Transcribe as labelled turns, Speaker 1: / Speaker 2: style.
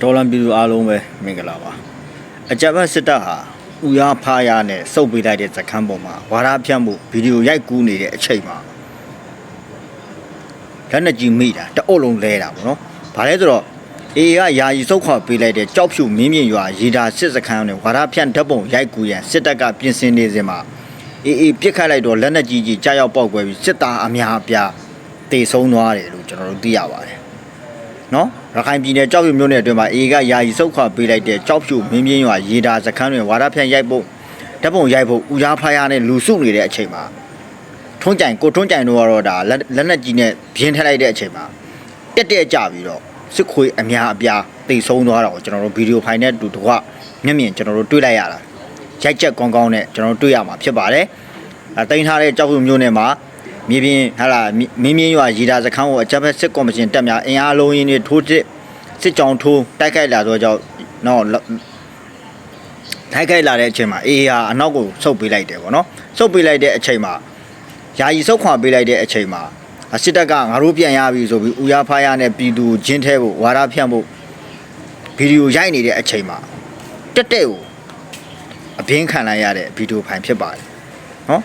Speaker 1: ဒေါ်လာပြည်သူအားလုံးပဲမင်္ဂလာပါအကြမ်းဖက်စစ်တပ်ဟာဥရားဖားရနဲ့စုပ်ပေးလိုက်တဲ့ဇကန်းပေါ်မှာဝါဒဖြန့်မှုဗီဒီယိုရိုက်ကူးနေတဲ့အချိန်မှာလက်နဲ့ကြီးမိတာတအုပ်လုံးလဲတာပေါ့နော်ဘာလဲဆိုတော့အေကယာယီစုပ်ခွာပေးလိုက်တဲ့ကြောက်ဖြူမင်းမြင့်ရွာရေဒါစစ်စခန်းနဲ့ဝါဒဖြန့်ဓာတ်ပုံရိုက်ကူးရန်စစ်တပ်ကပြင်ဆင်နေစဉ်မှာအေးအေးပြစ်ခတ်လိုက်တော့လက်နဲ့ကြီးကြီးကြားရောက်ပေါက်ကွဲပြီးစစ်သားအများအပြားတေဆုံးသွားတယ်လို့ကျွန်တော်တို့သိရပါတယ် နော်ရခိုင်ပြည်နယ်ကြောက်ရွံ့မြို့နယ်အတွင်းမှာအေကယာယီစုတ်ခွာပေးလိုက်တဲ့ကြောက်ဖြူမင်းပြင်းရွာရေဒါစခန်းတွင်ဝါရဖြန့်ရိုက်ဖို့ဓာတ်ပုံရိုက်ဖို့ဦးရားဖားရနဲ့လူစုနေတဲ့အချိန်မှာထွန်းကြိုင်ကိုထွန်းကြိုင်တို့ကတော့ဒါလက်လက်နက်ကြီးနဲ့ပြင်းထက်လိုက်တဲ့အချိန်မှာတက်တက်ကြပြီးတော့စစ်ခွေအများအပြားတိတ်ဆုံးသွားတာကိုကျွန်တော်တို့ဗီဒီယိုဖိုင်နဲ့တူတကွမျက်မြင်ကျွန်တော်တို့တွေ့လိုက်ရတာရိုက်ချက်ကောင်းကောင်းနဲ့ကျွန်တော်တို့တွေ့ရမှာဖြစ်ပါတယ်အဲတင်ထားတဲ့ကြောက်ဖြူမြို့နယ်မှာ မြေပြင်ဟာလာမင်းမင်းရွာရေဒါစခန်းကိုအကြမ်းဖက်စစ်ကော်မရှင်တက်များအင်အားလုံးရင်းနဲ့ထိုးစစ်စစ်ကြောင်ထိုးတိုက်ခိုက်လာတော့ကြောင့်တော့တိုက်ခိုက်လာတဲ့အချိန်မှာအေးဟာအနောက်ကိုဆုတ်ပေးလိုက်တယ်ဗောနော်ဆုတ်ပေးလိုက်တဲ့အချိန်မှာယာယီဆုတ်ခွာပေးလိုက်တဲ့အချိန်မှာအစစ်တပ်ကငါတို့ပြန်ရပြီဆိုပြီးဦးရဖားရနဲ့ပြည်သူချင်းထဲကိုဝါရဖြန့်ဖို့ဗီဒီယိုရိုက်နေတဲ့အချိန်မှာတက်တဲ့ကိုအပြင်းခံလိုက်ရတဲ့ဗီဒီယိုဖိုင်ဖြစ်ပါတယ်နော်